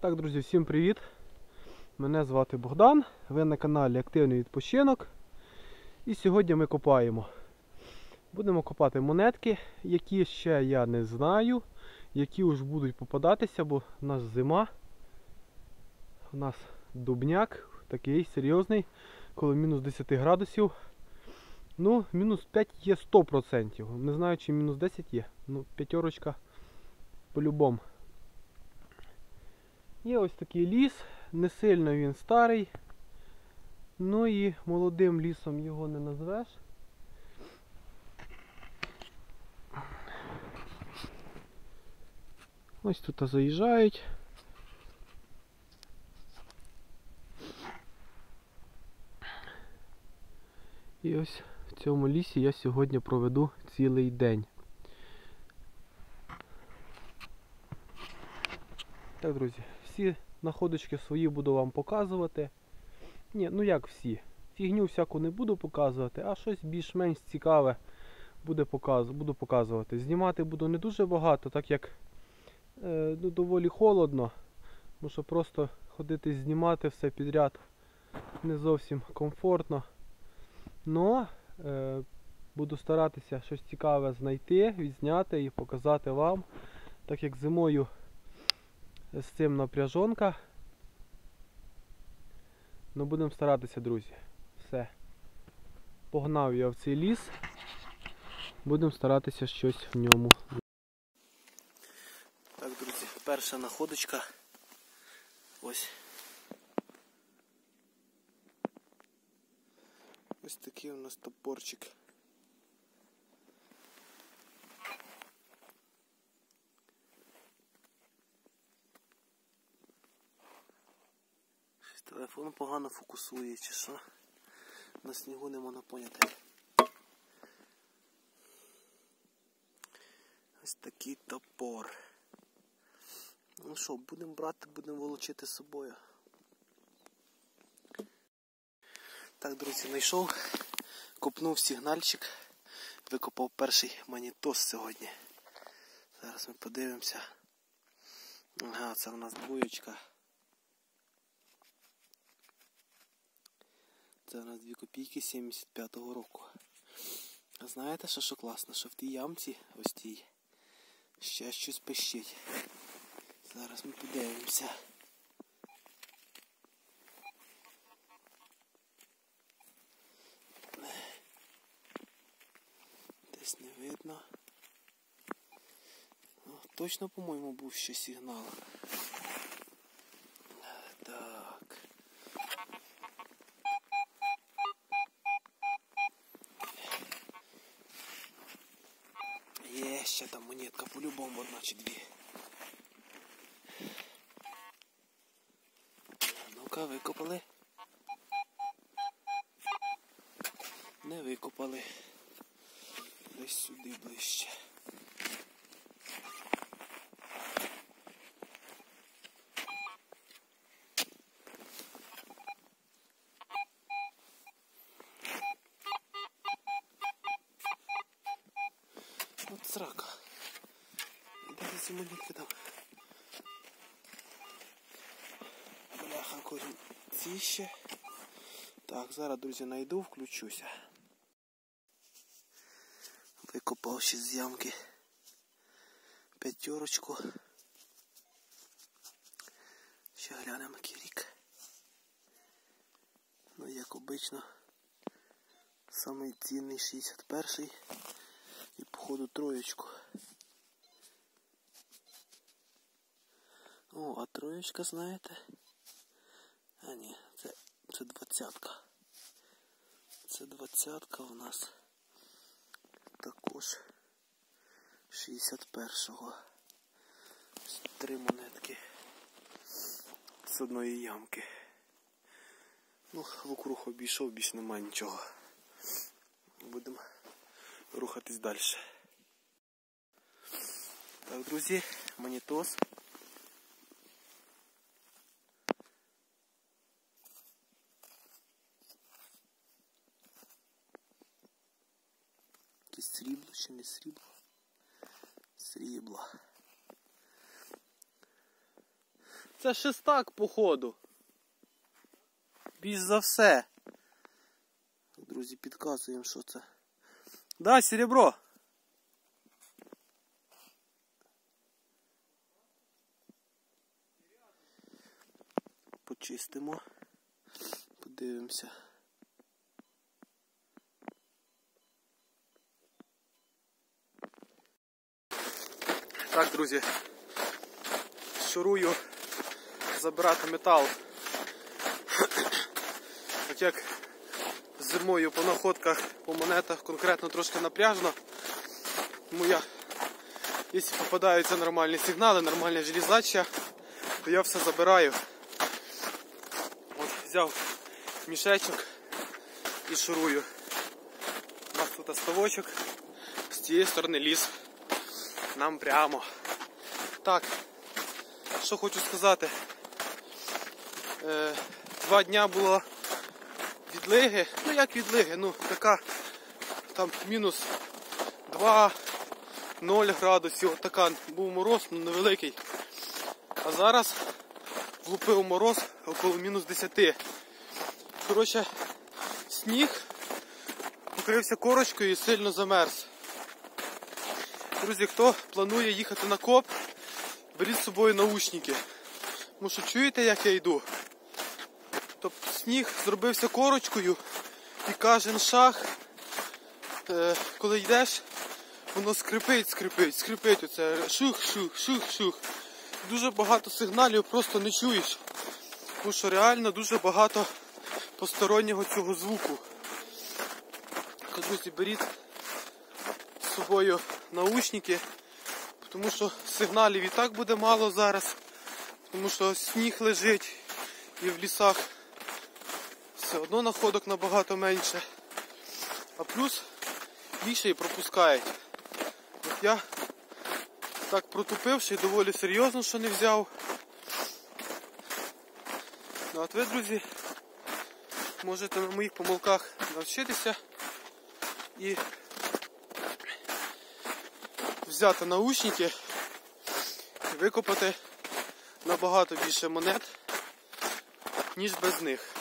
Так, друзі, всім привіт! Мене звати Богдан, ви на каналі Активний відпочинок. І сьогодні ми копаємо. Будемо копати монетки, які ще я не знаю, які вже будуть попадатися, бо у нас зима. У нас дубняк такий серйозний, коли мінус 10 градусів. Ну, мінус 5 є 100%. Не знаю, чи мінус 10 є. Ну, п'ятерочка по-любому. Є ось такий ліс, не сильно він старий. Ну і молодим лісом його не назвеш. Ось тут заїжджають. І ось в цьому лісі я сьогодні проведу цілий день. Так, друзі, всі находочки свої буду вам показувати. Ні, ну як всі. Фігню всяку не буду показувати, а щось більш-менш цікаве буду показувати. Знімати буду не дуже багато, так як е, ну, доволі холодно. Тому що просто ходити знімати все підряд не зовсім комфортно. Но е, буду старатися щось цікаве знайти, відзняти і показати вам. Так як зимою з цим напряжонка. Ну будемо старатися, друзі. Все. Погнав я в цей ліс. Будемо старатися щось в ньому. Так, друзі, перша находочка. Ось. Ось такий у нас топорчик. Щось Телефон погано фокусує чи що. На снігу не можна поняти. Ось такий топор. Ну що, будемо брати, будемо волочити з собою. Так, друзі, знайшов, копнув сигнальчик, викопав перший манітос сьогодні. Зараз ми подивимося. Ага, це у нас двоєчка. Це у нас 2 копійки 75-го року. А знаєте, що що класно? Що в тій ямці ось тій ще щось пищить. Зараз ми подивимося. Десь не видно. О, точно, по-моєму, був ще сигнал. Так. Ще там монетка по-любому одна чи дві. Ну-ка, викопали. Не викопали. Десь сюди ближче. От срака. Де ці монетки там? Бляха, корінь ці. Так, зараз, друзі, знайду, включуся. Викопав ще з ямки п'ятерочку. Ще глянемо який рік. Ну, як обично, самий цінний 61-й і походу троєчку. О, а троєчка, знаєте? А ні, це, це двадцятка. Це двадцятка у нас також 61-го. Три монетки з одної ямки. Ну, вокруг обійшов, більш немає нічого. Будемо рухатись далі. Так, друзі, монітос. Якесь срібло чи не срібло? Срібло. Це шестак, походу. Більш за все. Друзі, підказуємо, що це. Да, серебро. Почистимо. Подивимося. Так, друзі. Шурую забирати метал. От як зимою по находках, по монетах конкретно трошки напряжно. Тому я, якщо попадаються нормальні сигнали, нормальна железача, то я все забираю. От взяв мішечок і шурую. У нас тут ставочок, з цієї сторони ліс. Нам прямо. Так, що хочу сказати. Е, два дня було відлиги. Ну як відлиги, ну така там мінус 2, 0 градусів. От така був мороз, ну невеликий. А зараз влупив мороз около мінус 10. Коротше, сніг покрився корочкою і сильно замерз. Друзі, хто планує їхати на коп, беріть з собою наушники. Тому що чуєте, як я йду? Сніг зробився корочкою і кожен шаг, е, коли йдеш, воно скрипить, скрипить, скрипить оце шух, шух, шух, шух. Дуже багато сигналів просто не чуєш. Тому що реально дуже багато постороннього цього звуку. Друзі, беріть з собою наушники, тому що сигналів і так буде мало зараз, тому що сніг лежить і в лісах все одно находок набагато менше. А плюс більше і пропускають. От я так протупивши і доволі серйозно, що не взяв. Ну от ви, друзі, можете на моїх помилках навчитися і взяти наушники і викопати набагато більше монет, ніж без них.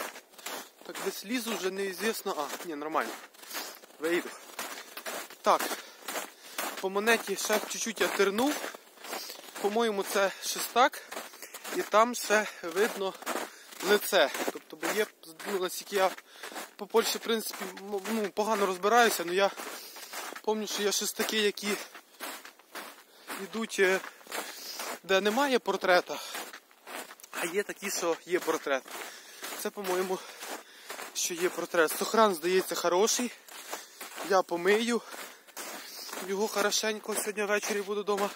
Так десь лізу вже неізвісно. А, ні, нормально. Вийду. Так. По монеті ще чуть-чуть я тернув. По-моєму, це шестак. І там ще видно лице. Тобто, бо є, ну, наскільки я по Польщі, в принципі, ну, погано розбираюся, але я пам'ятаю, що є шестаки, які йдуть, е, де немає портрета, а є такі, що є портрет. Це, по-моєму, що є портрет. Сохран, здається, хороший. Я помию його хорошенько. Сьогодні ввечері буду вдома.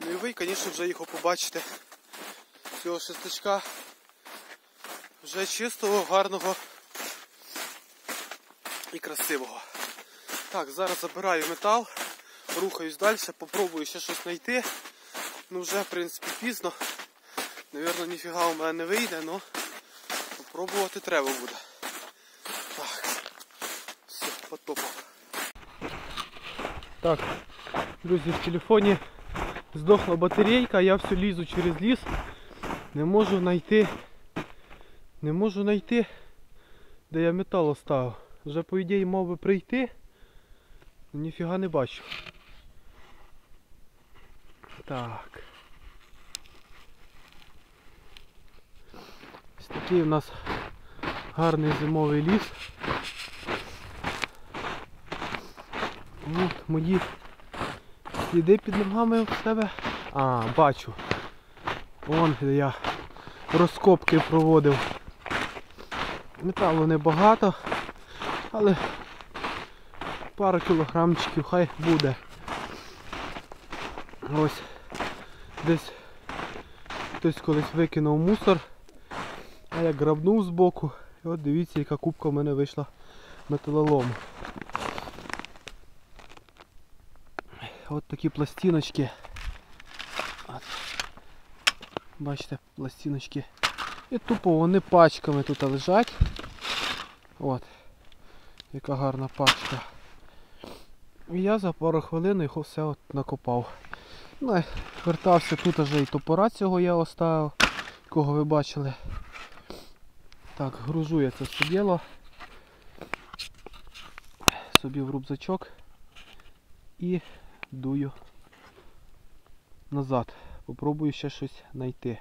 Ну і ви, звісно, вже його побачите. Цього шестачка. Вже чистого, гарного і красивого. Так, зараз забираю метал, рухаюсь далі, попробую ще щось знайти. Ну вже, в принципі, пізно. Навірно, ніфіга у мене не вийде, але попробувати треба буде. Потопав. Так, друзі, в телефоні здохла батарейка, я все лізу через ліс. Не можу знайти. Не можу знайти, де я метал оставив. Вже по ідеї мав би прийти. Ніфіга не бачу. Так. Ось такий у нас гарний зимовий ліс. От мої сліди під ногами в себе. А, бачу. Вон де я розкопки проводив. Металу небагато, але пару кілограмчиків хай буде. Ось десь хтось колись викинув мусор, а я грабнув збоку. І от дивіться, яка кубка в мене вийшла металолому. От такі пластиночки. От. Бачите, пластиночки. І тупо вони пачками тут лежать. От. Яка гарна пачка. І я за пару хвилин його все от накопав. Ну, вертався тут вже і топора цього я оставив. кого ви бачили. Так, гружу я це все діло. Собі в рюкзачок і дую назад. Попробую ще щось знайти.